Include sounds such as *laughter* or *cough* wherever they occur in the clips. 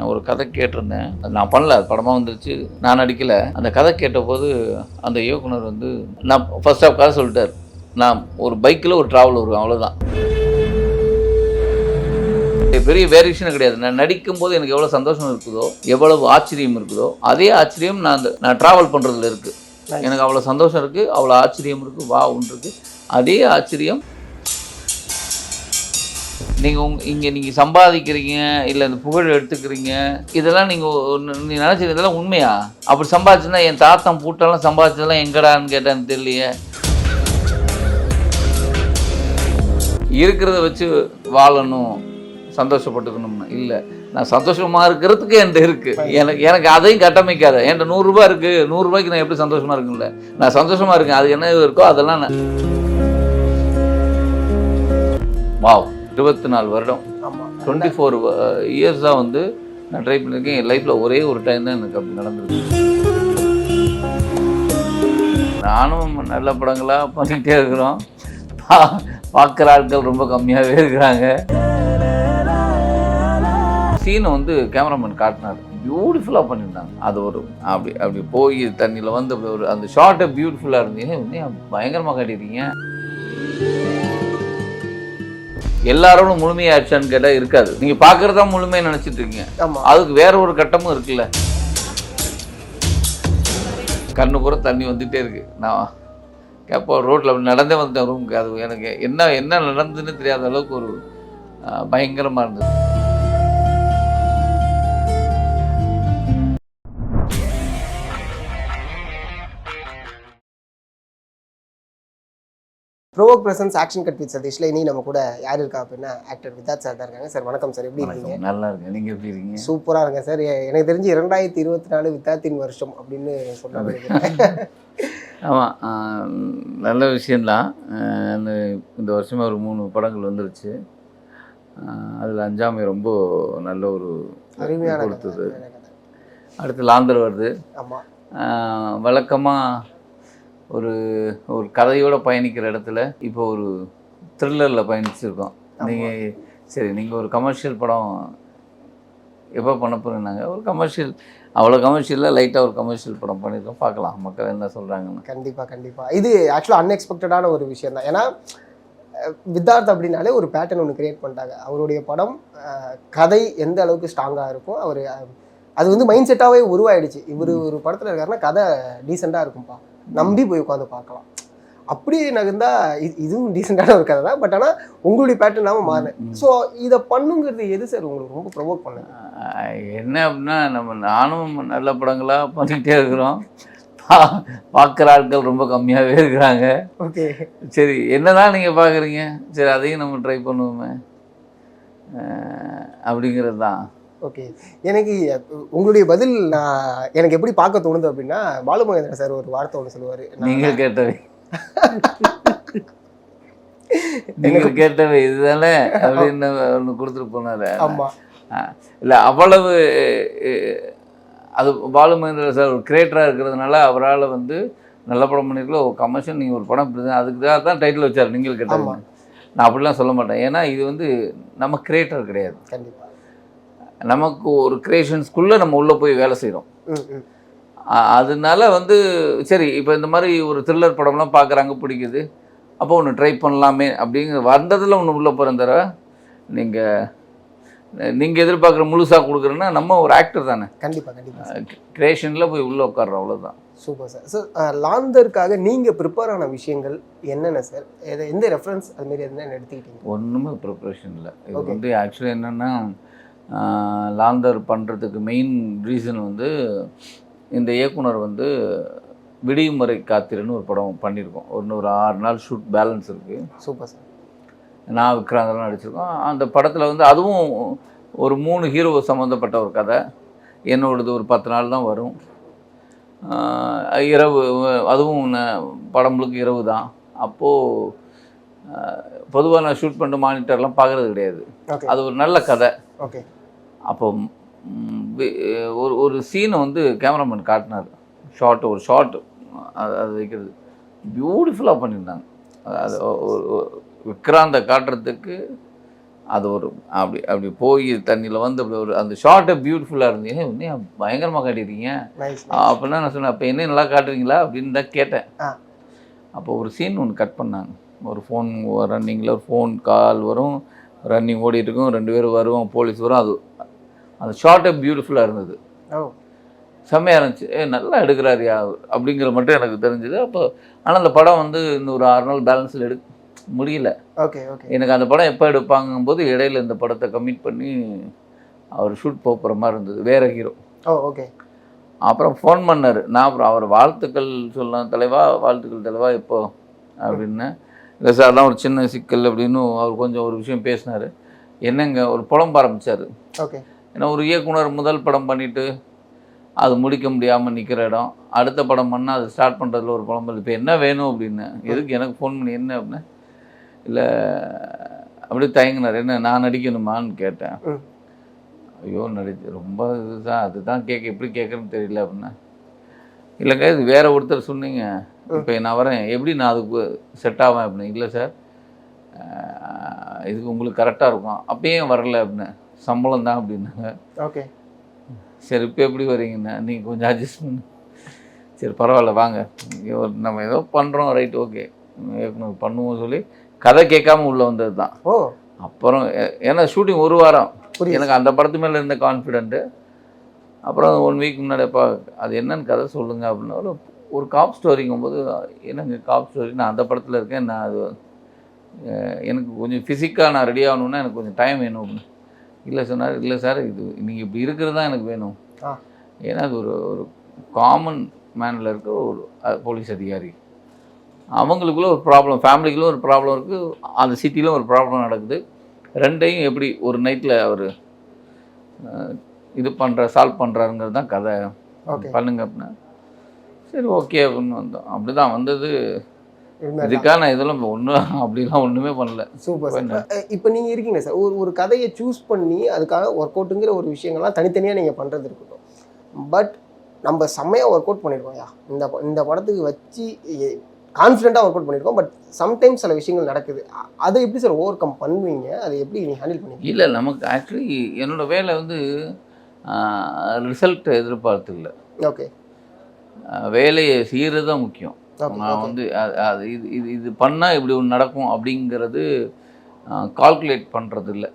நான் ஒரு கதை கேட்டிருந்தேன். அது நான் பண்ணல அது படமாக வந்துருச்சு. நான் நடிக்கல. அந்த கதை கேட்டபோது அந்த இயக்குனர் வந்து நான் ஃபர்ஸ்ட் ஆஃப் கதை சொல்லிட்டார். நான் ஒரு பைக்கில் ஒரு ட்ராவல் வருவேன் அவ்வளோதான் பெரிய வேரியேஷன் கிடையாது. நான் நடிக்கும் போது எனக்கு எவ்வளோ சந்தோஷம் இருக்குதோ எவ்வளவு ஆச்சரியம் இருக்குதோ அதே ஆச்சரியம் நான் அந்த நான் ட்ராவல் பண்ணுறதுல இருக்குது எனக்கு அவ்வளோ சந்தோஷம் இருக்குது அவ்வளோ ஆச்சரியம் இருக்குது வா ஒன்று இருக்குது அதே ஆச்சரியம் நீங்கள் உங் இங்கே நீங்கள் சம்பாதிக்கிறீங்க இல்லை இந்த புகழ் எடுத்துக்கிறீங்க இதெல்லாம் நீங்கள் நீ நினச்சது இதெல்லாம் உண்மையா? அப்படி சம்பாதிச்சுன்னா என் தாத்தன் பூட்டெல்லாம் சம்பாதிச்சதெல்லாம் எங்கடான்னு கேட்டான்னு தெரியலையே. இருக்கிறத வச்சு வாழணும் சந்தோஷப்பட்டுக்கணும்னு. இல்லை நான் சந்தோஷமாக இருக்கிறதுக்கு என்கிட்ட இருக்குது எனக்கு எனக்கு அதையும் கட்டமைக்காத. என்கிட்ட நூறுரூபா இருக்குது நூறுரூபாய்க்கு நான் எப்படி சந்தோஷமாக இருக்கும்ல நான் சந்தோஷமாக இருக்கேன். அது என்ன இருக்கோ அதெல்லாம் நான் வாவ். இருபத்தி நாலு வருடம் டுவெண்ட்டி ஃபோர் இயர்ஸாக வந்து நான் ட்ரை பண்ணியிருக்கேன் என் லைஃப்பில் ஒரே ஒரு டைம் தான் எனக்கு அப்படி நடந்திருக்கு. நானும் நல்ல படங்களாக பண்ணிக்கிட்டே இருக்கிறோம். பார்க்குற ஆட்கள் ரொம்ப கம்மியாகவே இருக்கிறாங்க. சீனை வந்து கேமராமேன் காட்டினார். பியூட்டிஃபுல்லாக பண்ணியிருந்தாங்க. அது ஒரு அப்படி அப்படி போய் தண்ணியில் வந்து அப்படி ஒரு அந்த ஷார்ட்டை பியூட்டிஃபுல்லாக இருந்தீங்க. பயங்கரமாக காட்டியிருக்கீங்க. எல்லாரோட முழுமையாச்சான்னு கேட்டால் இருக்காது. நீங்கள் பார்க்குறதா முழுமையாக நினச்சிட்டு இருக்கீங்க அதுக்கு வேற ஒரு கட்டமும் இருக்குல்ல. கண்ணு பூரா தண்ணி வந்துட்டே இருக்கு. நான் எப்போ ரோட்டில் அப்படி நடந்தே வந்துட்டேன் ரூமுக்கு அது எனக்கு என்ன என்ன நடந்துன்னு தெரியாத அளவுக்கு ஒரு அஹ், பயங்கரமா இருந்தது. Provoke presence action cut with சதீஷ்ல இனி நம்ம கூட யார் இருக்கா அப்படின்னா ஆக்டர் விதாத் சார் தான் இருக்காங்க. சார் வணக்கம் சார் எப்படி இருக்கீங்க. நல்லா இருக்கு நீங்க எப்படி இருக்கீங்க? சூப்பரா இருங்க சார் எனக்கு தெரிஞ்சு இரண்டாயிரத்தி இருபத்தி நாலு வித்தாத்தின் வருஷம் அப்படின்னு சொன்னாங்க ஆமாம் நல்ல விஷயந்தான் இந்த இந்த வருஷமே ஒரு மூணு படங்கள் வந்துருச்சு. அதில் அஞ்சாமை ரொம்ப நல்ல ஒரு கொடுத்தது. அடுத்து லாந்தர் வருது. ஆமா. வழக்கமாக ஒரு ஒரு கதையோட பயணிக்கிற இடத்துல இப்போ ஒரு த்ரில்லரில் பயணிச்சிருக்கோம். நீங்கள் சரி நீங்கள் ஒரு கமர்ஷியல் படம் எப்போ பண்ண போகிறீங்கன்னாங்க ஒரு கமர்ஷியல் அவ்வளோ கமர்ஷியலில் லைட்டாக ஒரு கமர்ஷியல் படம் பண்ணியிருக்கோம் பார்க்கலாம் மக்கள் என்ன சொல்கிறாங்கன்னு கண்டிப்பா கண்டிப்பா. இது ஆக்சுவலாக அன்எக்ஸ்பெக்டடான ஒரு விஷயம் தான். ஏன்னா வித்தார்த் அப்படின்னாலே ஒரு பேட்டர்ன் ஒன்று கிரியேட் பண்ணிட்டாங்க. அவருடைய படம் கதை எந்த அளவுக்கு ஸ்ட்ராங்காக இருக்கும் அவர் அது வந்து மைண்ட் செட்டாகவே உருவாயிடுச்சு. இவர் ஒரு படத்தில் இருக்காருன்னா கதை டீசெண்டாக இருக்கும்பா. நம்பி போய் உட்காந்து பார்க்கலாம். அப்படி நகர்ந்தா இது இதுவும் டீசெண்டான ஒரு கதை தான் பட் ஆனால் உங்களுடைய பேட்டர்னாகவும் மாறினேன் ஸோ இதை பண்ணுங்கிறது எது சார் உங்களுக்கு ரொம்ப ப்ரொவோக் பண்ணுது. ஆஹ் என்ன அப்படின்னா நம்ம நானும் நல்ல படங்களாக பண்ணிக்கிட்டே இருக்கிறோம். பார்க்குற ஆட்கள் ரொம்ப கம்மியாகவே இருக்கிறாங்க. ஓகே சரி என்னதான் நீங்கள் பார்க்குறீங்க? சரி அதையும் நம்ம ட்ரை பண்ணுவோமே. அப்படிங்கிறது தான் ஓகே எனக்கு உங்களுடைய பதில் நான் எனக்கு எப்படி பார்க்க தோணுது அப்படின்னா பாலுமகேந்திரன் சார் ஒரு வார்த்தை ஒன்று சொல்லுவார். நீங்கள் கேட்டவை. *laughs* நீங்கள் கேட்டவை இதுதானே? *laughs* அப்படின்னு ஒன்று கொடுத்துட்டு போனாரு. ஆமாம் இல்லை அவ்வளவு அது பாலுமகேந்திர சார் ஒரு கிரியேட்டராக இருக்கிறதுனால அவரால் வந்து நல்ல படம் பண்ணியிருக்கல ஒரு கமர்ஷியல் நீங்கள் ஒரு படம் இப்படி அதுக்கு தான் டைட்டில் வச்சார். நீங்கள் கேட்டாங்க. நான் அப்படிலாம் சொல்ல மாட்டேன். ஏன்னா இது வந்து நம்ம கிரியேட்டர் கிடையாது. கண்டிப்பாக நமக்கு ஒரு கிரியேஷன்ஸ்குள்ளே நம்ம உள்ளே போய் வேலை செய்கிறோம் அதனால வந்து சரி இப்போ இந்த மாதிரி ஒரு த்ரில்லர் படம்லாம் பார்க்குறாங்க பிடிக்குது. அப்போ ஒன்று ட்ரை பண்ணலாமே அப்படிங்கிற வந்ததில் ஒன்று உள்ளே போகிறேன் தவிர நீங்கள் நீங்கள் எதிர்பார்க்குற முழுசாக கொடுக்குறேன்னா நம்ம ஒரு ஆக்டர் தானே. கண்டிப்பாக கண்டிப்பாக கிரியேஷனில் போய் உள்ளே உட்கார்றோம் அவ்வளோதான் சூப்பர் சார் சார் லாந்தருக்காக நீங்கள் ப்ரிப்பேர் ஆன விஷயங்கள் என்னென்ன சார் எதை எந்த ரெஃபரன்ஸ் அதுமாரி எதுனா எடுத்துக்கிட்டீங்க ஒன்றுமே ப்ரிப்ரேஷன் இல்லை இது. வந்து ஆக்சுவலி என்னென்னா லாந்தர் பண்ணுறதுக்கு மெயின் ரீசன் வந்து இந்த இயக்குனர் வந்து விடியும் வரை காத்திருன்னு ஒரு படம் பண்ணியிருக்கோம். ஒன்று ஒரு ஆறு நாள் ஷூட் பேலன்ஸ் இருக்குது சூப்பர் சார் நான் விக்ராந்தெல்லாம் நடிச்சிருக்கோம். அந்த படத்தில் வந்து அதுவும் ஒரு மூணு ஹீரோ சம்மந்தப்பட்ட ஒரு கதை. என்னோடது ஒரு பத்து நாள் தான் வரும். இரவு அதுவும் ந- படம் முழுக்க இரவு தான். அப்போது பொதுவாக நான் ஷூட் பண்ணிட்டு மானிட்டர்லாம் பார்க்குறது கிடையாது. அது ஒரு நல்ல கதை. ஓகே அப்போ ஒரு ஒரு சீனை வந்து கேமராமேன் காட்டினார். ஷார்ட் ஒரு ஷார்ட் அது அது வைக்கிறது. பியூட்டிஃபுல்லாக பண்ணியிருந்தாங்க. அது ஒரு- விக்ராந்த காட்டுறதுக்கு அது ஒரு அப்படி அப்படி போய் தண்ணியில் வந்து அப்படி ஒரு அந்த ஷார்ட்டை பியூட்டிஃபுல்லாக இருந்தீங்க இன்னும் பயங்கரமாக நைஸ் அப்படின்னா நான் சொன்னேன் அப்போ என்ன நல்லா காட்டுறீங்களா? அப்படின்னு தான் கேட்டேன். அப்போ ஒரு சீன் ஒன்று கட் பண்ணாங்க. ஒரு ஃபோன் ரன்னிங்கில் ஒரு ஃபோன் கால் வரும். ரன்னிங் ஓடிட்டு இருக்கும். ரெண்டு பேரும் வருவோம் போலீஸ் வரும். அது அந்த ஷார்ட்டே பியூட்டிஃபுல்லாக இருந்தது. ஓ. செம்மையாக இருந்துச்சு. ஏ நல்லா எடுக்கிறாரியா அவர் அப்படிங்கிற மட்டும் எனக்கு தெரிஞ்சுது. அப்போ ஆனால் அந்த படம் வந்து இன்னும் ஒரு ஆறு நாள் பேலன்ஸில் எடு முடியல. Okay okay. எனக்கு அந்த படம் எப்போ எடுப்பாங்கும் போது இடையில இந்த படத்தை கமிட் பண்ணி அவர் ஷூட் போகிற மாதிரி இருந்தது. வேற ஹீரோ ஓ ஓகே. அப்புறம் ஃபோன் பண்ணார். நான் அப்புறம் அவர் வாழ்த்துக்கள் சொல்லலாம். தலைவா வாழ்த்துக்கள் தலைவா எப்போ? அப்படின்னு. இல்லை சார் அதான் ஒரு சின்ன சிக்கல் அப்படின்னு அவர் கொஞ்சம் ஒரு விஷயம் பேசினார். என்னங்க ஒரு புலம்ப ஆரம்பிச்சார். ஓகே. ஏன்னா ஒரு இயக்குனர் முதல் படம் பண்ணிட்டு அது முடிக்க முடியாமல் நிற்கிற இடம். அடுத்த படம் பண்ணால் அது ஸ்டார்ட் பண்ணுறதுல ஒரு புலம்பல் இப்போ என்ன வேணும் அப்படின்னு? எதுக்கு எனக்கு ஃபோன் பண்ணி என்ன அப்படின்னு? இல்லை அப்படியே தயங்கினார். என்ன நான் நடிக்கணுமான்னு கேட்டேன். ஐயோ நடிச்சு ரொம்ப இதுதான் அதுதான் கேட்க எப்படி கேட்குறேன்னு தெரியல அப்படின்னா. இல்லைங்க இது வேற ஒருத்தர் சொன்னீங்க. இப்போ நான் வரேன். எப்படி நான் அதுக்கு செட் ஆவேன் அப்படின்னு? இல்லை சார் இதுக்கு உங்களுக்கு கரெக்டாக இருக்கும். அப்பயே வரல அப்படின்னு. சம்பளம் தான் அப்படின்னாங்க. ஓகே. சரி இப்போ எப்படி வரீங்கண்ணா நீங்கள் கொஞ்சம் அட்ஜஸ்ட் பண்ணு. சரி பரவாயில்ல வாங்க. ஒரு நம்ம ஏதோ பண்ணுறோம் ரைட் ஓகே இயக்குனர் பண்ணுவோம் சொல்லி கதை கேட்காம உள்ளே வந்தது தான் ஓ. அப்புறம் ஏன்னா ஷூட்டிங் ஒரு வாரம். எனக்கு அந்த படத்து மேலே இருந்த கான்ஃபிடென்ட்டு அப்புறம் ஒன் வீக் முன்னாடிப்பா அது என்னன்னு கதை சொல்லுங்க அப்படின்னா ஒரு காப் ஸ்டோரிங்கும்போது என்னங்க காப் ஸ்டோரி நான் அந்த படத்தில் இருக்கேன் நான் அது எனக்கு கொஞ்சம் ஃபிசிக்காக நான் ரெடி ஆகணுன்னா எனக்கு கொஞ்சம் டைம் வேணும் அப்படின்னு. இல்லை சொன்னார் இல்லை சார் இது நீங்கள் இப்படி இருக்கிறது தான் எனக்கு வேணும். ஏன்னா அது ஒரு ஒரு காமன் மேனில் இருக்க ஒரு போலீஸ் அதிகாரி. அவங்களுக்குள்ள ஒரு ப்ராப்ளம் ஃபேமிலிக்குள்ள ஒரு ப்ராப்ளம் இருக்குது அந்த சிட்டிலும் ஒரு ப்ராப்ளம் நடக்குது. ரெண்டையும் எப்படி ஒரு நைட்டில் அவர் இது பண்ணுற சால்வ் பண்ணுறாருங்கிறது தான் கதை. ஓகே. பண்ணுங்க அப்படின்னா சரி ஓகே அப்படின்னு வந்தோம். அப்படி தான் வந்தது. இதுக்காக நான் இதெல்லாம் ஒன்றும் அப்படிலாம் ஒன்றுமே பண்ணல. சூப்பர் இப்போ நீங்கள் இருக்கீங்க சார் ஒரு ஒரு கதையை சூஸ் பண்ணி அதுக்காக ஒர்க் அவுட்டுங்கிற ஒரு விஷயங்கள்லாம் தனித்தனியாக நீங்கள் பண்ணுறது இருக்கட்டும். பட் நம்ம செம்மையாக ஒர்க் அவுட் பண்ணியிருக்கோம்யா இந்த இந்த படத்துக்கு வச்சு கான்ஃபிடென்ட்டாக ஒர்க் அவுட் பண்ணியிருக்கோம் பட் சம்டைம்ஸ் சில விஷயங்கள் நடக்குது. அதை எப்படி சார் ஓவர் கம் பண்ணுவீங்க? அதை எப்படி நீங்கள் ஹேண்டில் பண்ணுவீங்க? இல்லை நமக்கு ஆக்சுவலி என்னோட வேலை வந்து ரிசல்ட் எதிர்பார்த்து இல்லை. ஓகே வேலையை செய்கிறது தான் முக்கியம். நான் வந்து அது இது இது இது பண்ணால் இப்படி ஒன்று நடக்கும் அப்படிங்கிறது கால்குலேட் பண்ணுறது இல்லை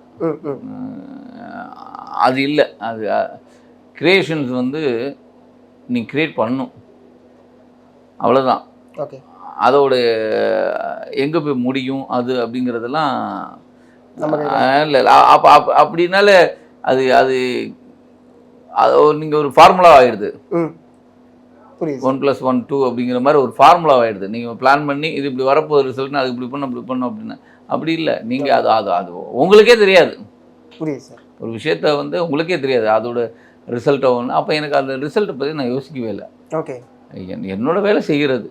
அது இல்லை. அது கிரியேஷன்ஸ் வந்து நீ கிரியேட் பண்ணும். அவ்வளோதான் ஓகே. அதோட எங்கே போய் முடியும் அது அப்படிங்கிறதெல்லாம் இல்லை அப்போ அப் அப்படின்னால அது அது அது நீங்கள் ஒரு ஃபார்முலா புரியுது ஒன் ப்ளஸ் ஒன் டூ அப்படிங்கிற மாதிரி ஒரு ஃபார்முலா ஆயிடுது. நீங்கள் பிளான் பண்ணி இது இப்படி வரப்போகுது ரிசல்ட்னு அது இப்படி பண்ண இப்படி பண்ணோம் அப்படின்னு. அப்படி இல்லை. நீங்கள் அது அது அது உங்களுக்கே தெரியாது. புரியுது சார் ஒரு விஷயத்த வந்து உங்களுக்கே தெரியாது. அதோட ரிசல்ட்டை ஒன்று அப்போ எனக்கு அந்த ரிசல்ட்டை பற்றி நான் யோசிக்கவே இல்லை. ஓகே என் என்னோட வேலை செய்கிறது.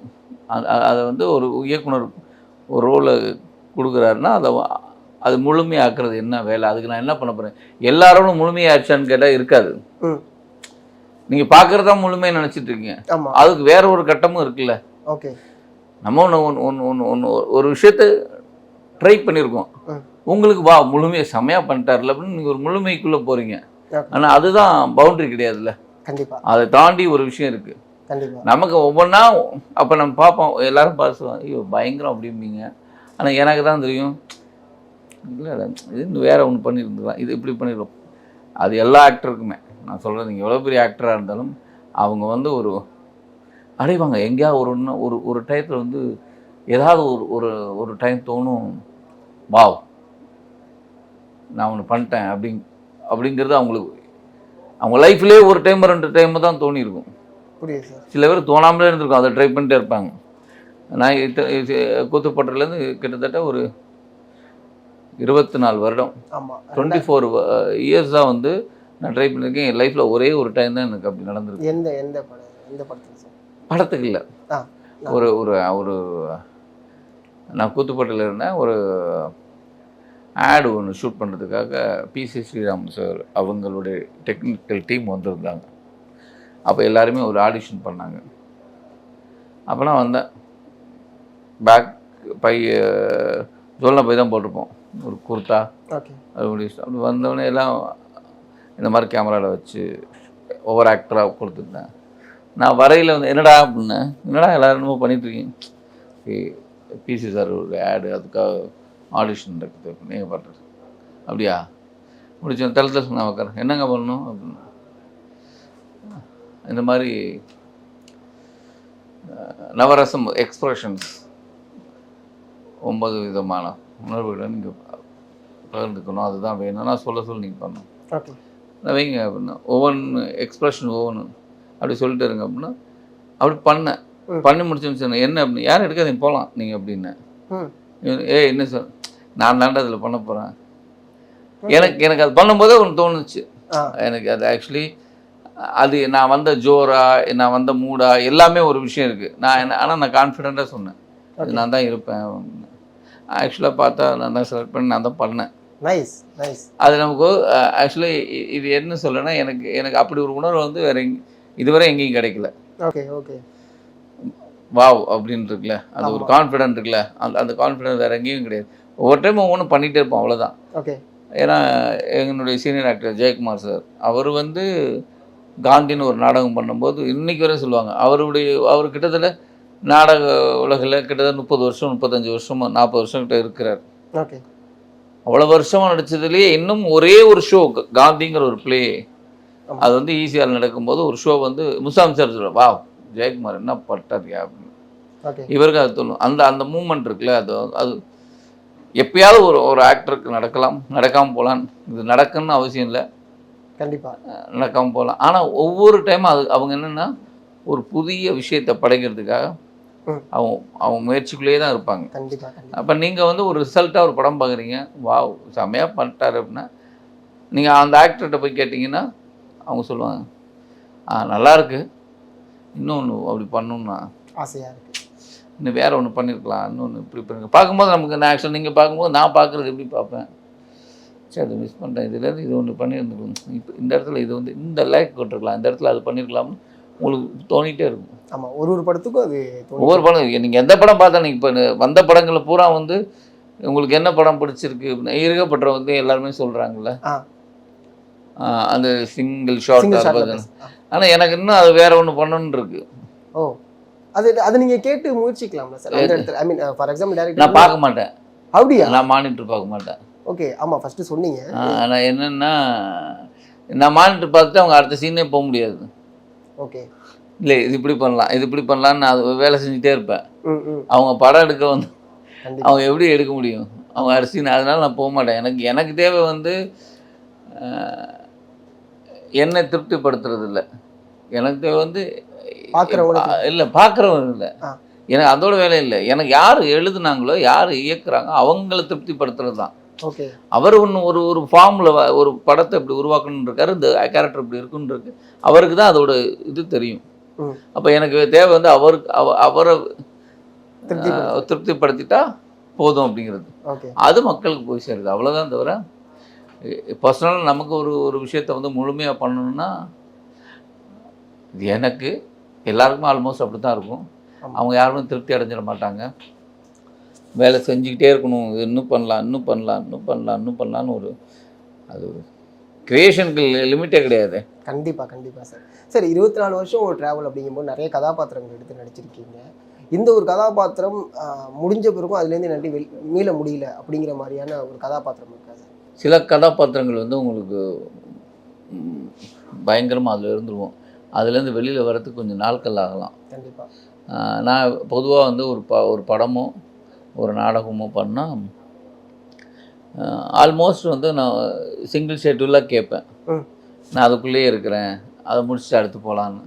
அது வந்து ஒரு இயக்குனர் ஒரு ரோலை கொடுக்குறாருன்னா அதை அது முழுமையாக்குறது என்ன வேலை? அதுக்கு நான் என்ன பண்ண போகிறேன் எல்லாரோடும் முழுமையாச்சான்னு கேட்டால் இருக்காது. நீங்கள் பார்க்குறதா முழுமையாக நினச்சிட்டு இருக்கீங்க. அதுக்கு வேற ஒரு கட்டமும் இருக்குல்ல. ஓகே. நம்ம ஒன்று ஒன்று ஒன்று ஒன்று ஒன்று ஒரு விஷயத்த ட்ரை பண்ணியிருக்கோம். உங்களுக்கு வா முழுமையாக செமையாக பண்ணிட்டார்ல அப்படின்னு நீங்கள் ஒரு முழுமைக்குள்ளே போகிறீங்க. ஆனால் அதுதான் பவுண்டரி கிடையாதுல்ல. கண்டிப்பாக அதை தாண்டி ஒரு விஷயம் இருக்குது நமக்கு ஒவ்வொன்றா அப்போ நம்ம பார்ப்போம் எல்லாரும் பார்த்துவோம் ஐயோ பயங்கரம் அப்படிம்பீங்க. ஆனால் எனக்கு தான் தெரியும் இல்லை இது வேற ஒன்று பண்ணியிருந்துக்கலாம் இது இப்படி பண்ணிடுவோம் அது எல்லா ஆக்டருக்குமே நான் சொல்கிறது நீங்கள் எவ்வளோ பெரிய ஆக்டராக இருந்தாலும் அவங்க வந்து ஒரு அடைவாங்க. எங்கேயாவது ஒரு இன்னும் ஒரு ஒரு டயத்தில் வந்து ஏதாவது ஒரு ஒரு ஒரு டைம் தோணும் வாவ் நான் ஒன்று பண்ணிட்டேன் அப்படிங் அப்படிங்கிறது அவங்களுக்கு அவங்க லைஃப்லேயே ஒரு டைம் ரெண்டு டைம் தான் தோணியிருக்கும். புரியுது சார். சில பேர் தோணாமலே இருந்திருக்கும் அதை ட்ரை பண்ணிட்டே இருப்பாங்க. நான் கூத்துப்பட்டுலேருந்து கிட்டத்தட்ட ஒரு இருபத்தி நாலு வருடம் டுவெண்ட்டி ஃபோர் இயர்ஸ் தான் வந்து நான் ட்ரை பண்ணியிருக்கேன் என் லைஃப்பில் ஒரே ஒரு டைம் தான் எனக்கு அப்படி நடந்திருக்கு. எந்த எந்த படம் எந்த படத்துக்கு சார்? படத்துக்கு இல்லை. ஒரு ஒரு ஒரு நான் கூத்துப்பட்டில் இருந்தேன். ஒரு ஆடு ஒன்று ஷூட் பண்ணுறதுக்காக பிசி ஸ்ரீராம் சார் அவங்களுடைய டெக்னிக்கல் டீம் வந்திருந்தாங்க. அப்போ எல்லாருமே ஒரு ஆடிஷன் பண்ணாங்க. அப்போ நான் வந்தேன். பேக் பை ஜோல்னா பை தான் போட்டிருப்போம். ஒரு குர்தா ஓகே. அப்படி அப்படி வந்தவொடனே எல்லாம் இந்த மாதிரி கேமராவில் வச்சு ஒவ்வொரு ஆக்டராக கொடுத்துருந்தேன். நான் வரையில் வந்து என்னடா அப்படின்னேன் என்னடா எல்லாரும் என்னமோ பிசி சார் ஒரு ஆடு அதுக்காக ஆடிஷன் இருக்குது நீங்கள் பண்ணுறது அப்படியா? முடிச்ச தளத்தில் நான் உட்காரேன் என்னங்க பண்ணணும் அப்படின்னு. இந்த மாதிரி நவரசம் எக்ஸ்பிரஷன்ஸ் ஒன்பது விதமான உணர்வுகளை நீங்கள் பகிர்ந்துக்கணும். அதுதான் வேணும் நான் சொல்ல சொல்ல நீங்கள் பண்ணணும். ஓகே வைங்க அப்படின்னா ஒவ்வொன்று எக்ஸ்பிரஷன் ஒவ்வொன்று அப்படி சொல்லிட்டு இருங்க அப்படின்னா அப்படி பண்ணேன். பண்ணி முடிச்சுன்னு சொன்னேன் என்ன அப்படின்னு யாரும் எடுக்காதீங்க போகலாம் நீங்கள் அப்படின்னேன் ம். ஏய் என்ன சொல் நான் தாண்டா அதில் பண்ண போகிறேன் எனக்கு எனக்கு அது பண்ணும்போதே ஒன்று தோணுச்சு. எனக்கு அது ஆக்சுவலி அது நான் வந்த ஜோரா நான் வந்த மூடா எல்லாமே ஒரு விஷயம் இருக்குது நான் என்ன ஆனால் நான் கான்ஃபிடெண்ட்டாக சொன்னேன். அது நான் தான் இருப்பேன். ஆக்சுவலாக பார்த்தா நான் தான் செலக்ட் பண்ணி நான் தான் பண்ணேன். நைஸ் நைஸ் அது நமக்கு ஆக்சுவலி இது என்ன சொல்லனா எனக்கு எனக்கு அப்படி ஒரு உணர்வு வந்து வேற இதுவரை எங்கேயும் கிடைக்கல. ஓகே ஓகே வாவ் அப்படின்னு இருக்குல்ல. அது ஒரு கான்ஃபிடென்ட் இருக்குல்ல. அந்த அந்த கான்ஃபிடென்ட் வேற எங்கேயும் கிடையாது. ஒவ்வொரு டைம் ஒவ்வொன்றும் பண்ணிகிட்டே இருப்போம் அவ்வளோதான் ஓகே ஏன்னா எங்களுடைய சீனியர் ஆக்டர் ஜெயக்குமார் சார் அவர் வந்து காந்தின்னு ஒரு நாடகம் பண்ணும்போது இன்னைக்கு வரை சொல்லுவாங்க. அவருடைய அவர் கிட்டத்தட்ட நாடக உலகில் கிட்டத்தட்ட முப்பது வருஷம் முப்பத்தஞ்சு வருஷம் நாற்பது வருஷம் கிட்ட இருக்கிறார். ஓகே அவ்வளோ வருஷமாக நடிச்சதுலேயே இன்னும் ஒரே ஒரு ஷோ காந்திங்கிற ஒரு ப்ளே. அது வந்து ஈஸியாக நடக்கும்போது ஒரு ஷோ வந்து முசாம் சார் சொல்லுவார் வா ஜெயக்குமார் என்ன பட்டாரியா? அப்படின்னு. இவருக்கு அது தோணும். அந்த அந்த மூமெண்ட் இருக்குல்ல அது அது எப்பயாவது ஒரு ஒரு ஆக்டருக்கு நடக்கலாம். நடக்காமல் போகலாம். இது நடக்குன்னு அவசியம் இல்லை. கண்டிப்பா. நடக்காமல் போகலாம். ஆனால் ஒவ்வொரு டைமும் அது அவங்க என்னென்னா ஒரு புதிய விஷயத்தை படைக்கிறதுக்காக. அவங்க அவங்க முயற்சிக்குள்ளேயே தான் இருப்பாங்க. அப்போ நீங்கள் வந்து ஒரு ரிசல்ட்டாக ஒரு படம் பார்க்குறீங்க வாவ் செம்மையாக பண்ணிட்டாரு அப்படின்னா நீங்கள் அந்த ஆக்டர்கிட்ட போய் கேட்டிங்கன்னா அவங்க சொல்லுவாங்க ஆ நல்லா இருக்கு. இன்னொன்று அப்படி பண்ணணும்னா. ஆசையா இருக்கு. இன்னும் வேற ஒன்று பண்ணியிருக்கலாம் இன்னொன்று இப்படி பண்ணுங்க பார்க்கும்போது நமக்கு நான் ஆக்சுவல் நீங்கள் பார்க்கும்போது நான் பார்க்குறது எப்படி பார்ப்பேன்? சரி அது மிஸ் பண்ணிட்டேன். இதுலேருந்து இது ஒன்று பண்ணியிருந்துருக்கணும். இப்போ இந்த இடத்துல இது வந்து இந்த லேக் கொண்டிருக்கலாம் இந்த இடத்துல அது பண்ணியிருக்கலாம்னு உங்களுக்கு தோணிட்டே இருக்கும். ஆமா ஒரு ஒரு படத்துக்கும் அது ஒவ்வொரு படம் நீங்கள் எந்த படம் பார்த்தா நீங்கள் இப்போ வந்த படங்களில் பூரா வந்து உங்களுக்கு என்ன படம் பிடிச்சிருக்கு? அப்படின்னா இருக்கப்பட்ட வந்து எல்லாருமே சொல்கிறாங்கல்ல அந்த சிங்கிள் ஷார்ட் ஆனால் எனக்கு இன்னும் அது வேற ஒன்று பண்ணணும்னு இருக்கு. ஓ அது அது நீங்க கேட்டு முயற்சிக்கலாம்ல சார் அந்த இடத்துல. ஐ மீன் ஃபார் எக்ஸாம்பிள் நான் டேரக்டர் பார்க்க மாட்டேன். அப்படியா? நான் மானிட்டர் பார்க்க மாட்டேன். ஓகே ஆமா ஃபர்ஸ்ட் சொன்னீங்க. ஆனால் என்னென்னா நான் மானிட்டர் பார்த்துட்டு அவங்க அடுத்த சீனே போக முடியாது. ஓகே. இல்லை இது இப்படி பண்ணலாம் இது இப்படி பண்ணலாம்னு நான் வேலை செஞ்சுட்டே இருப்பேன். அவங்க படம் எடுக்க வந்து அவங்க எப்படி எடுக்க முடியும்? அவங்க அரிசி அதனால நான் போக மாட்டேன். எனக்கு எனக்கு தேவை வந்து என்னை திருப்திப்படுத்துறது இல்லை எனக்கு தேவை வந்து. இல்லை பார்க்குறவங்க இல்லை. எனக்கு அதோட வேலை இல்லை. எனக்கு யார் எழுதுனாங்களோ யார் இயக்குறாங்க அவங்கள திருப்திப்படுத்துறது தான் அவர் ஒன்று ஒரு ஒரு ஃபார்மில் ஒரு படத்தை இப்படி உருவாக்கணும்னு இருக்காரு இந்த கேரக்டர் இப்படி இருக்குன்னு இருக்கு. அவருக்கு தான் அதோட இது தெரியும். அப்போ எனக்கு தேவை வந்து அவருக்கு அவ- அவரை திருப்திப்படுத்திட்டா போதும் அப்படிங்கிறது. ஓகே அது மக்களுக்கு போய் சேருது. அவ்வளோதான் தவிர பர்சனலாக நமக்கு ஒரு ஒரு விஷயத்தை வந்து முழுமையாக பண்ணணும்னா எனக்கு எல்லாருக்குமே ஆல்மோஸ்ட் அப்படி தான் இருக்கும். அவங்க யாருமே திருப்தி அடைஞ்சிட மாட்டாங்க. வேலை செஞ்சுக்கிட்டே இருக்கணும். இது இன்னும் பண்ணலாம் இன்னும் பண்ணலாம் இன்னும் பண்ணலாம் இன்னும் பண்ணலான்னு ஒரு அது கிரியேஷனுக்கு லிமிட்டே கிடையாது. கண்டிப்பா கண்டிப்பா சார். சார் இருபத்தி நாலு வருஷம் ஒரு டிராவல் அப்படிங்கும்போது நிறைய கதாபாத்திரங்கள் எடுத்து நடிச்சிருக்கீங்க. இந்த ஒரு கதாபாத்திரம் முடிஞ்ச பிறகும் அதுலேருந்து நன்றி வெளி மீள முடியல அப்படிங்கிற மாதிரியான ஒரு கதாபாத்திரம் இருக்கா சார்? சில கதாபாத்திரங்கள் வந்து உங்களுக்கு பயங்கரமாக அதில் இருந்துருவோம். அதுலேருந்து வெளியில் வரதுக்கு கொஞ்சம் நாட்கள் ஆகலாம். கண்டிப்பா. ஆஹ் நான் பொதுவாக வந்து ஒரு ப ஒரு படமோ ஒரு நாடகமோ பண்ணால் ஆல்மோஸ்ட் வந்து நான் சிங்கிள் ஷெட்யூலாக கேட்பேன். நான் அதுக்குள்ளேயே இருக்கிறேன். அதை முடிச்சுட்டு அடுத்து போகலான்னு.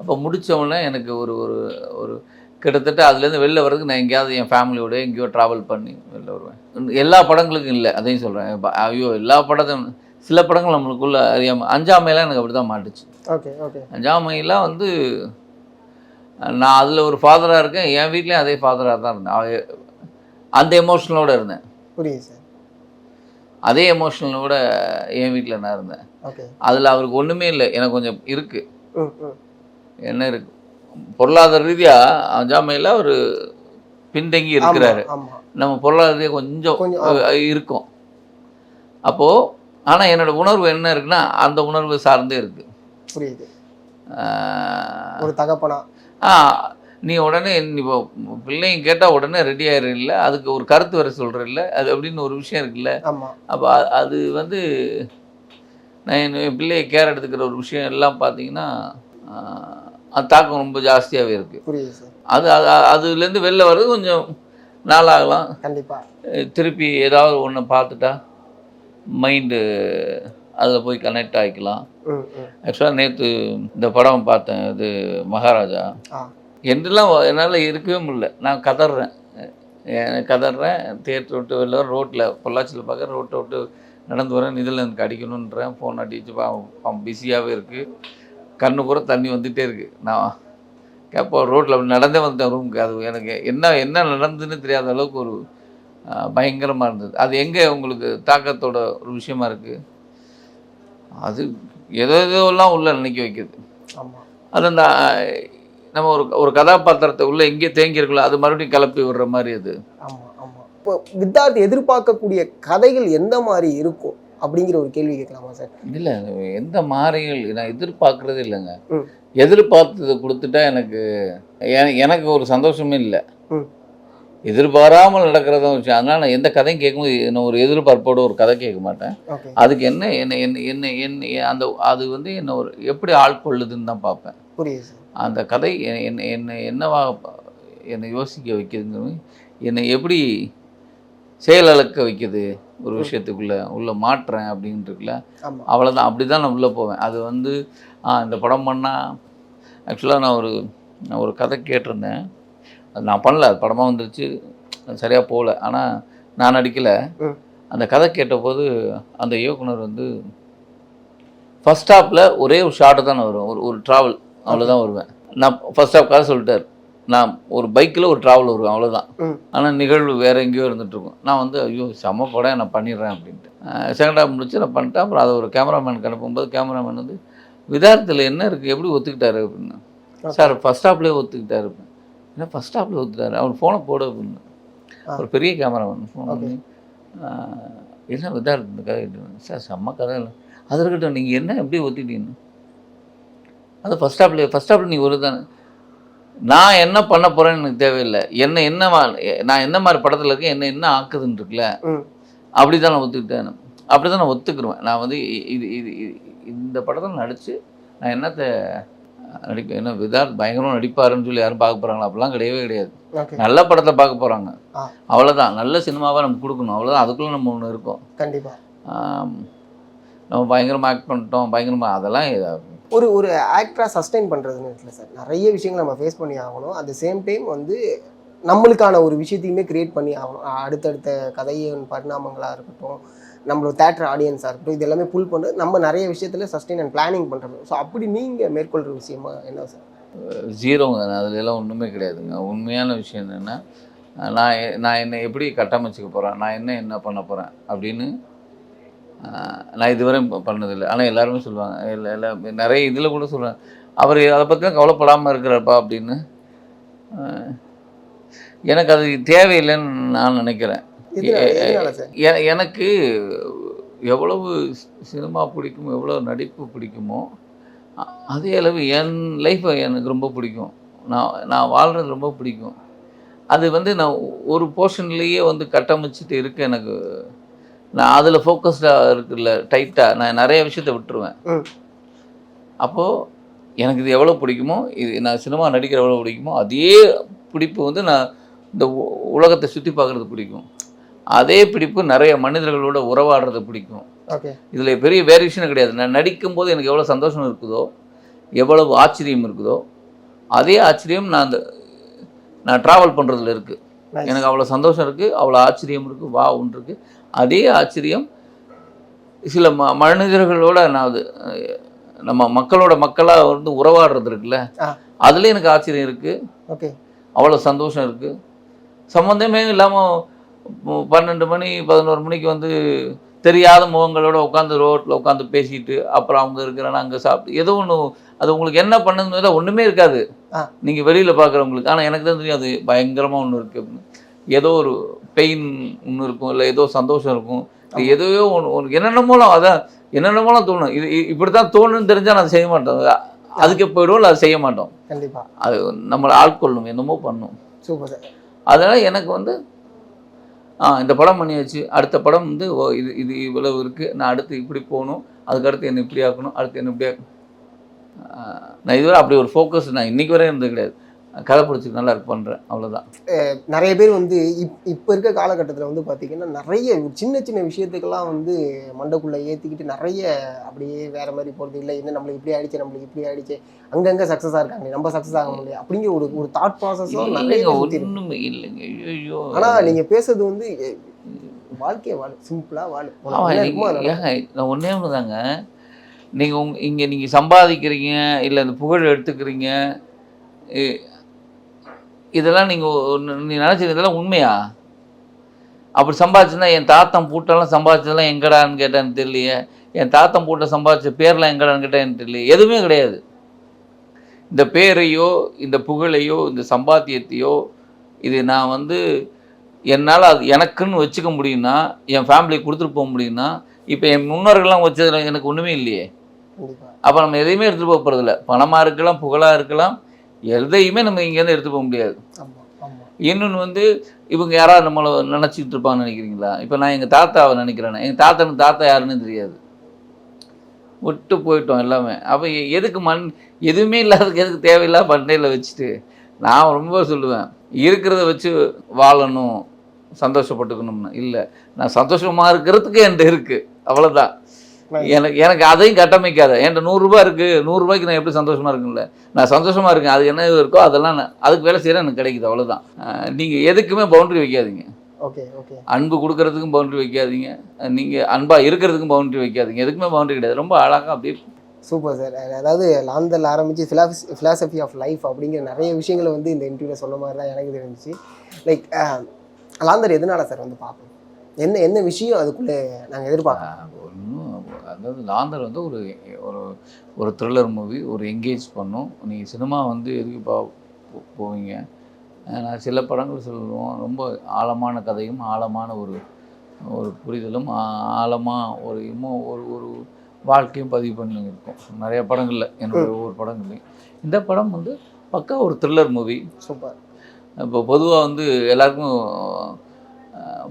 அப்போ முடிச்ச உடனே எனக்கு ஒரு ஒரு ஒரு கிட்டத்தட்ட அதுலேருந்து வெளில வர்றதுக்கு நான் எங்கேயாவது என் ஃபேமிலியோட எங்கேயோ ட்ராவல் பண்ணி வெளில வருவேன். எல்லா படங்களுக்கும் இல்லை அதையும் சொல்கிறேன் ஐயோ எல்லா படத்தையும் சில படங்கள் நம்மளுக்குள்ள அறியாமல் அஞ்சாமையெல்லாம் எனக்கு அப்படி தான் மாட்டுச்சு. Okay okay. அஞ்சாமையெல்லாம் வந்து நான் அதில் ஒரு ஃபாதராக இருக்கேன் என் வீட்லேயும் அதே ஃபாதராக தான் இருந்தேன். அந்த எமோஷனலோட இருந்தேன். புரியுது சார். அதே எமோஷனலோட என் வீட்டில் நான் இருந்தேன். அதில் அவருக்கு ஒன்றுமே இல்லை. எனக்கு கொஞ்சம் இருக்குது ம் என்ன இருக்கு? பொருளாதார ரீதியாக அஞ்சாமையில் ஒரு பின்தங்கி இருக்கிறாரு. நம்ம பொருளாதாரத்தையே கொஞ்சம் இருக்கும். அப்போது ஆனால் என்னோட உணர்வு என்ன இருக்குன்னா அந்த உணர்வு சார்ந்தே இருக்கு. புரியுது. ஒரு தகப்பனா? ஆ நீ உடனே இப்போ பிள்ளைங்க கேட்டால் உடனே ரெடி ஆயிடுறில்ல அதுக்கு ஒரு கருத்து வர சொல்கிறல்ல அது அப்படின்னு ஒரு விஷயம் இருக்குல்ல. அப்போ அது வந்து நான் என் பிள்ளையை கேர் எடுத்துக்கிற ஒரு விஷயம் எல்லாம் பார்த்தீங்கன்னா அது தாக்கம் ரொம்ப ஜாஸ்தியாகவே இருக்குது அது அது அதுலேருந்து வெளில வர்றது கொஞ்சம் நாளாகலாம். கண்டிப்பா. அஹ் திருப்பி ஏதாவது ஒன்று பார்த்துட்டா மைண்டு அதில் போய் கனெக்ட் ஆகிக்கலாம் ஆக்சுவலாக நேற்று இந்த படம் பார்த்தேன் இது மகாராஜா. என்றெல்லாம் என்னால் இருக்கவே முடியல. நான் கதறேன் கதறேன் தேட்டர் விட்டு வெளில ரோட்டில் பொள்ளாச்சியில் பார்க்க ரோட்டை விட்டு நடந்து வரேன். இதில் எனக்கு அடிக்கணுன்றேன். ஃபோன் அடிச்சு அவன் பிஸியாகவே இருக்குது கண்ணு பூரா தண்ணி வந்துகிட்டே இருக்குது நான் கேப்போ ரோட்டில் அப்படி நடந்தே வந்துட்டேன் ரூமுக்கு அது எனக்கு என்ன என்ன நடந்ததுன்னு தெரியாத அளவுக்கு ஒரு பயங்கரமாக இருந்தது. அது எங்கே உங்களுக்கு தாக்கத்தோட ஒரு விஷயமா இருக்குது அது ஏதோ ஏதோலாம் உள்ள நினைக்க வைக்குது. அது அந்த நம்ம ஒரு ஒரு கதாபாத்திரத்தை உள்ள எங்கே தேங்கியிருக்கலாம் அது மறுபடியும் கிளப்பி விடுற மாதிரி அது. இப்போ வித்தார்த்தி எதிர்பார்க்கக்கூடிய கதைகள் எந்த மாதிரி இருக்கும் அப்படிங்கிற ஒரு கேள்வி கேட்கலாமா சார்? இல்லை எந்த மாறிகள் நான் எதிர்பார்க்கறதே இல்லைங்க. எதிர்பார்த்ததை கொடுத்துட்டா எனக்கு எனக்கு ஒரு சந்தோஷமே இல்லை. எதிர்பாராமல் நடக்கிறத விஷயம். அதனால் நான் எந்த கதையும் கேட்கும்போது நான் ஒரு எதிர்பார்ப்போட ஒரு கதை கேட்க மாட்டேன். அதுக்கு என்ன என்ன என்ன என்ன என்ன அந்த அது வந்து என்ன ஒரு எப்படி ஆட்கொள்ளுதுன்னு தான் பார்ப்பேன். அந்த கதை என்னை என்னை என்னை என்னவா என்னை யோசிக்க வைக்குதுங்கிறது என்னை எப்படி செயலிழக்க வைக்குது ஒரு விஷயத்துக்குள்ளே உள்ள மாற்றுறேன் அப்படின்ட்டுருக்குல அவ்வளோதான் அப்படி தான் நான் உள்ளே போவேன். அது வந்து இந்த படம் பண்ணால் ஆக்சுவலாக நான் ஒரு நான் ஒரு கதை கேட்டிருந்தேன். அது நான் பண்ணல அது படமாக வந்துருச்சு அது சரியாக போகல. ஆனால் நான் நடிக்கலை. அந்த கதை கேட்டபோது அந்த இயக்குனர் வந்து ஃபஸ்ட் ஸ்டாப்பில் ஒரே ஒரு ஷாட்டு தான் வரும். ஒரு ஒரு ட்ராவல் அவ்வளோதான் வருவேன். நான் ஃபஸ்ட் ஸ்டாப் கதை சொல்லிட்டார். நான் ஒரு பைக்கில் ஒரு ட்ராவல் வருவேன் அவ்வளோதான் ஆனால் நிகழ்வு வேறு எங்கேயோ இருந்துட்டு இருக்கும். நான் வந்து ஐயோ செம்ம படம் நான் பண்ணிடுறேன் அப்படின்ட்டு. செகண்ட் ஹாஃப் முடிச்சு நான் பண்ணிட்டேன். அப்புறம் அதை ஒரு கேமராமேனுக்கு அனுப்பும்போது கேமராமேன் வந்து விதார்த்தில் என்ன இருக்குது எப்படி ஒத்துக்கிட்டாரு? அப்படின்னு. சார் ஃபஸ்ட் ஹாப்லேயே ஒத்துக்கிட்டாரு. என்ன ஃபஸ்ட் ஹாப்லேயே ஒத்துக்கிட்டாரு அவர் ஃபோனை போடு அப்படின்னு. ஒரு பெரிய ஃபோன் Okay. பண்ணி. ஆஹ், என்ன விதார்த் இந்த கதை கேட்டு சார் செம்ம கதை. இல்லை அது இருக்கட்டும் நீங்கள் என்ன எப்படி ஒத்திட்டீங்க அது ஃபஸ்ட் ஹாப்ல ஃபஸ்ட் ஹாப்ல நீங்கள் ஒரு தானே. நான் என்ன பண்ண போகிறேன்னு எனக்கு தேவையில்லை. என்ன என்ன நான் என்ன மாதிரி படத்தில் இருக்கேன் என்ன என்ன ஆக்குதுன்னு இருக்குல்ல? அப்படி தான் நான் ஒத்துக்கிட்டேன் அப்படி தான் நான் ஒத்துக்குருவேன். நான் வந்து இது இது- இந்த படத்தில் நடித்து நான் என்னத்தை நடிப்பேன் என்ன விதார்த் பயங்கரமாக நடிப்பாருன்னு சொல்லி யாரும் பார்க்க போகிறாங்களா அப்படிலாம் கிடையவே கிடையாது. நல்ல படத்தை பார்க்க போகிறாங்க. அவ்வளோதான் நல்ல சினிமாவை நம்ம கொடுக்கணும். அவ்வளோதான் அதுக்குள்ளே நம்ம ஒன்று இருக்கோம். கண்டிப்பா. ஆம், நம்ம பயங்கரமாக ஆக்ட் பண்ணிட்டோம். பயங்கரமாக அதெல்லாம் ஒரு ஒரு ஆக்டராக சஸ்டெயின் பண்ணுறதுன்னு இருக்குல்ல சார் நிறைய விஷயங்கள் நம்ம ஃபேஸ் பண்ணி ஆகணும். அட் த சேம் டைம் வந்து நம்மளுக்கான ஒரு விஷயத்தையுமே கிரியேட் பண்ணி ஆகணும். அடுத்தடுத்த கதையின் பரிணாமங்களாக இருக்கட்டும் நம்மளோட தேட்டர் ஆடியன்ஸாக இருக்கட்டும் இது எல்லாமே புல் பண்ணி நம்ம நிறைய விஷயத்தில் சஸ்டெயின் அண்ட் பிளானிங் பண்ணுறது ஸோ அப்படி நீங்கள் மேற்கொள்கிற விஷயமா என்ன சார் ஜீரோங்க அதுலலாம் ஒன்றுமே கிடையாதுங்க. உண்மையான விஷயம் என்னென்னா நான் நான் என்ன எப்படி கட்டமைச்சிக்க போகிறேன் நான் என்ன என்ன பண்ண போகிறேன் அப்படின்னு நான் இதுவரை ப- பண்ணதில்லை. ஆனால் எல்லாருமே சொல்லுவாங்க. இல்லை எல்லாம் நிறைய இதில் கூட சொல்லுவாங்க அவர் அதை பற்றிலாம் கவலைப்படாமல் இருக்கிறப்பா அப்படின்னு எனக்கு அது தேவையில்லைன்னு நான் நினைக்கிறேன். எனக்கு எவ்வளவு சினிமா பிடிக்கும் எவ்வளோ நடிப்பு பிடிக்குமோ அதே அளவு என் லைஃப்பை எனக்கு ரொம்ப பிடிக்கும். நான் நான் வாழ்கிறது ரொம்ப பிடிக்கும். அது வந்து நான் ஒரு போர்ஷன்லேயே வந்து கட்டமைச்சிட்டு இருக்க எனக்கு நான் அதில் ஃபோக்கஸ்டாக இருக்குல்ல டைட்டாக நான் நிறைய விஷயத்த விட்டுருவேன். அப்போது எனக்கு இது எவ்வளோ பிடிக்குமோ இது நான் சினிமா நடிக்கிற எவ்வளோ பிடிக்குமோ அதே பிடிப்பு வந்து நான் இந்த உலகத்தை சுற்றி பார்க்குறது பிடிக்கும். அதே பிடிப்பு நிறைய மனிதர்களோட உறவாடுறது பிடிக்கும். இதில் பெரிய வேரியேஷன் கிடையாது. நான் நடிக்கும்போது எனக்கு எவ்வளோ சந்தோஷம் இருக்குதோ எவ்வளவு ஆச்சரியம் இருக்குதோ அதே ஆச்சரியம் நான் அந்த நான் ட்ராவல் பண்ணுறதுல இருக்குது. எனக்கு அவ்வளோ சந்தோஷம் இருக்குது அவ்வளோ ஆச்சரியம் இருக்குது வா ஒன்று இருக்குது அதே ஆச்சரியம் சில ம மனிதர்களோட நான் அது நம்ம மக்களோட மக்களாக வந்து உறவாடுறது இருக்குல்ல. அதுல எனக்கு ஆச்சரியம் இருக்குது ஓகே அவ்வளோ சந்தோஷம் இருக்குது சம்மந்தமே இல்லாமல் பன்னெண்டு மணி பதினோரு மணிக்கு வந்து தெரியாத முகங்களோட உட்காந்து ரோட்டில் உட்காந்து பேசிட்டு அப்புறம் அவங்க இருக்கிறாங்க அங்கே சாப்பிட்டு ஏதோ ஒன்று அது உங்களுக்கு என்ன பண்ணுதுன்னு ஒன்றுமே இருக்காது. நீங்கள் வெளியில் பார்க்குறவங்களுக்கு ஆனால் எனக்கு தான் தெரியும் அது பயங்கரமாக ஒன்று இருக்குது அப்படின்னு. ஏதோ ஒரு பெயின் ஒன்று இருக்கும் இல்லை ஏதோ சந்தோஷம் இருக்கும். ஏதோ ஒன்று ஒன்று என்னென்னமோலாம் அதான் என்னென்னமோலாம் தோணும். இது இப்படி தான் தோணுன்னு தெரிஞ்சால் நான் செய்ய மாட்டோம் அதுக்கு போயிடுவோம் இல்லை அதை செய்ய மாட்டோம். கண்டிப்பா. அது நம்மளை ஆட்கொள்ளும் என்னமோ பண்ணும் சூப்பர் அதனால் எனக்கு வந்து இந்த படம் பண்ணியாச்சு அடுத்த படம் வந்து ஓ இது இது இவ்வளவு இருக்குது நான் அடுத்து இப்படி போகணும் அதுக்கடுத்து என்னை என்ன இப்படி ஆக்கணும் அடுத்து என்ன இப்படி ஆக்கணும். நான் இதுவரை அப்படி ஒரு ஃபோக்கஸ் நான் இன்றைக்கி வரை இருந்தது கிடையாது. கதை பிடிச்சி நல்லா இருக்கு பண்ணுறேன் அவ்வளோதான் நிறைய பேர் வந்து இப் இப்போ இருக்க காலகட்டத்தில் வந்து பார்த்தீங்கன்னா நிறைய சின்ன சின்ன விஷயத்துக்கெல்லாம் வந்து மண்டைக்குள்ளே ஏற்றிக்கிட்டு நிறைய அப்படியே வேற மாதிரி போகிறது இல்லை. என்ன நம்மளுக்கு இப்படி ஆயிடுச்சு நம்மளுக்கு இப்படி ஆயிடுச்சு. அங்கங்கே சக்ஸஸாக இருக்காங்க. நம்ம சக்ஸஸ் ஆக முடியும் அப்படிங்கிற ஒரு ஒரு தாட் ப்ராசஸும் நிறைய. ஒன்றுமே இல்லைங்க. ஐயோ ஆனால் நீங்கள் பேசுறது வந்து வாழ்க்கையை வாழு சிம்பிளாக வாழு. நான் ஒன்றே ஒன்று தாங்க. நீங்கள் உங் இங்கே நீங்கள் சம்பாதிக்கிறீங்க இல்லை இந்த புகழ் எடுத்துக்கிறீங்க இதெல்லாம் நீங்கள் நீ நினச்சது இதெல்லாம் உண்மையா? அப்படி சம்பாதிச்சுன்னா என் தாத்தன் பூட்டெல்லாம் சம்பாதிச்சதெல்லாம் எங்கடான்னு கேட்டேன்னு தெரியலையே. என் தாத்தன் பூட்டை சம்பாதிச்ச பேர்லாம் எங்கடான்னு கேட்டேன்னு தெரியலையே. எதுவுமே கிடையாது. இந்த பேரையோ இந்த புகழையோ இந்த சம்பாத்தியத்தையோ இது நான் வந்து என்னால் அது எனக்குன்னு வச்சுக்க முடியும்னா என் ஃபேமிலிக்கு கொடுத்துட்டு போக முடியும்னா இப்போ என் முன்னோர்கள்லாம் வச்சதுல எனக்கு ஒன்றுமே இல்லையே. அப்போ நம்ம எதையுமே எடுத்துகிட்டு போக போகிறதில்ல பணமாக இருக்கலாம் புகழாக இருக்கலாம் எதையுமே நம்ம இங்கேருந்து எடுத்து போக முடியாது. இன்னொன்று வந்து இவங்க யாராவது நம்மளை நினச்சிக்கிட்டு இருப்பாங்கன்னு நினைக்கிறீங்களா? இப்போ நான் எங்கள் தாத்தாவை நினைக்கிறேன். எங்கள் தாத்தனுக்கு தாத்தா யாருன்னு தெரியாது. விட்டு போயிட்டோம் எல்லாமே. அப்போ எதுக்கு மண் எதுவுமே இல்லாததுக்கு எதுக்கு தேவையில்லாத பண்டையில் வச்சுட்டு நான் ரொம்ப சொல்லுவேன் இருக்கிறத வச்சு வாழணும் சந்தோஷப்பட்டுக்கணும்னு. இல்லை நான் சந்தோஷமாக இருக்கிறதுக்கு என்கிட்ட இருக்குது அவ்வளோதான் எனக்கு எனக்கு அதையும் கட்டமைக்காத. என்கிட்ட நூறுரூபா இருக்குது நூறுரூபாய்க்கு நான் எப்படி சந்தோஷமாக இருக்குல்ல நான் சந்தோஷமாக இருக்கேன். அது என்ன இருக்கோ அதெல்லாம் நான் அதுக்கு வேலை செய்கிறேன் எனக்கு கிடைக்குது. அவ்வளோதான் நீங்கள் எதுக்குமே பவுண்டரி வைக்காதீங்க. ஓகே ஓகே அன்பு கொடுக்கறதுக்கும் பவுண்டரி வைக்காதீங்க. நீங்கள் அன்பாக இருக்கிறதுக்கும் பவுண்டரி வைக்காதீங்க. எதுக்குமே பவுண்டரி கிடையாது. ரொம்ப அழகாக அப்படியே சூப்பர் சார் அதாவது லாந்தல் ஆரம்பித்து ஃபிலாஸ் ஃபிலாசபி ஆஃப் லைஃப் அப்படிங்கிற நிறைய விஷயங்களை வந்து இந்த இன்டர்வியூவில் சொன்ன மாதிரி தான் எனக்கு தெரிஞ்சிச்சு. லைக் லாந்தர் எதனால சார் வந்து பார்ப்போம் என்ன என்ன விஷயம் அதுக்குள்ளே நாங்கள் எதிர்பார்க்கறோம் ஒன்றும் அதாவது லாந்தர் வந்து ஒரு ஒரு ஒரு த்ரில்லர் மூவி ஒரு என்கேஜ் பண்ணும். நீங்கள் சினிமா வந்து எதுக்கு பா போவீங்க? நான் சில படங்கள் சொல்லுவோம். ரொம்ப ஆழமான கதையும் ஆழமான ஒரு ஒரு புரிதலும் ஆழமாக ஒரு இன்னும் ஒரு ஒரு வாழ்க்கையும் பதிவு பண்ணி இருக்கும் நிறைய படங்களில் என்னோட ஒவ்வொரு படங்கள்லையும். இந்த படம் வந்து பக்கா ஒரு த்ரில்லர் மூவி சூப்பர். இப்போ பொதுவாக வந்து எல்லாருக்கும்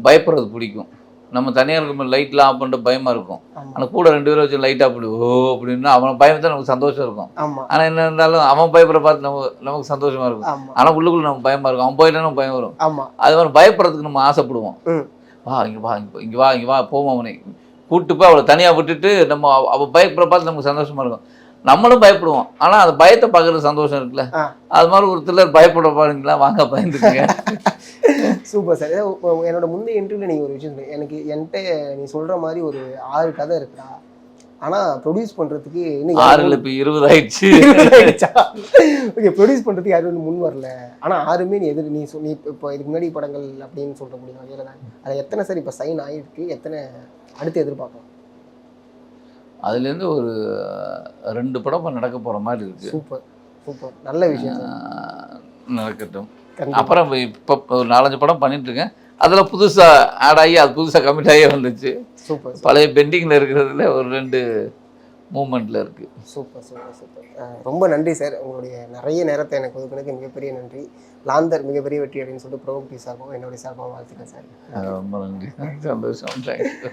பயப்படுறது பிடிக்கும். நம்ம தனியாக இருக்கும் லைட்லாம் ஆஃப் பண்ணிட்டு பயமாக இருக்கும். ஆனால் கூட ரெண்டு பேரும் வச்சு லைட் அப்படி ஓ அப்படின்னா அவன் பயத்தை நமக்கு சந்தோஷம் இருக்கும். ஆனால் என்ன இருந்தாலும் அவன் பயப்படுற பார்த்து நம்ம நமக்கு சந்தோஷமாக இருக்கும். ஆனால் உள்ளுக்குள்ள நமக்கு பயமாக இருக்கும். அவன் போயிட்டா நமக்கு பயம் வரும். அது மாதிரி பயப்படுறதுக்கு நம்ம ஆசைப்படுவோம். வா இங்கே வா இங்கே வா இங்கே வா போமா அவனை. கூப்பிட்டு போய் அவளை தனியாக விட்டுட்டு நம்ம அவ- அவ பயப்படுற பார்த்து நமக்கு சந்தோஷமாக இருக்கும். நம்மளும் பயப்படுவோம். ஆனால் அந்த பயத்தை பார்க்குறது சந்தோஷம் இருக்குல்ல. அது மாதிரி ஒரு சிலர் பயப்படுற பாருங்களா வாங்க பயந்துக்குங்க. Super sir. என்னோட முந்தைய இன்டர்வியூல நீங்கள் ஒரு விஷயம் சொன்னீங்க. எனக்கு என்கிட்ட நீ சொல்கிற மாதிரி ஒரு ஆறு கதை இருக்குடா. ஆனால் ப்ரொடியூஸ் பண்ணுறதுக்கு இன்னும் ஆறுல இப்போ இருபது ஆயிடுச்சு. ஓகே ப்ரொடியூஸ் பண்ணுறதுக்கு யாரும் இன்னும் முன் வரல. ஆனால் ஆறுமே நீ எதிர் நீ சொ- நீ இப்போ- இதுக்கு முன்னாடி படங்கள் அப்படின்னு சொல்ல முடியும்? வகையில் தான் அது எத்தனை சார் இப்போ சைன் ஆகிருக்கு எத்தனை அடுத்து எதிர்பார்க்கலாம்? அதுலேருந்து ஒரு ரெண்டு படம் நடக்க போகிற மாதிரி இருக்கு. Super super. நல்ல விஷயம் நடக்கட்டும். அப்புறம் இப்போ ஒரு நாலஞ்சு படம் பண்ணிட்டு இருக்கேன் அதில் புதுசாக ஆட் ஆகி அது புதுசாக கமிட் ஆகியே வந்துச்சு. சூப்பர் பழைய பெண்டிங்கில் இருக்கிறதுல ஒரு ரெண்டு மூமெண்ட்டில் இருக்குது சூப்பர் சூப்பர் சூப்பர். ரொம்ப நன்றி சார். உங்களுடைய நிறைய நேரத்தை எனக்கு ஒதுக்குனதுக்கு மிகப்பெரிய நன்றி. லாந்தர் மிகப்பெரிய வெற்றி அப்படின்னு சொல்லிட்டு ப்ரோக்டி சார்பாகவும் என்னுடைய சார்பாகவும் வாழ்த்துக்கிறேன் சார். ரொம்ப நன்றி. சந்தோஷம். தேங்க்ஸ்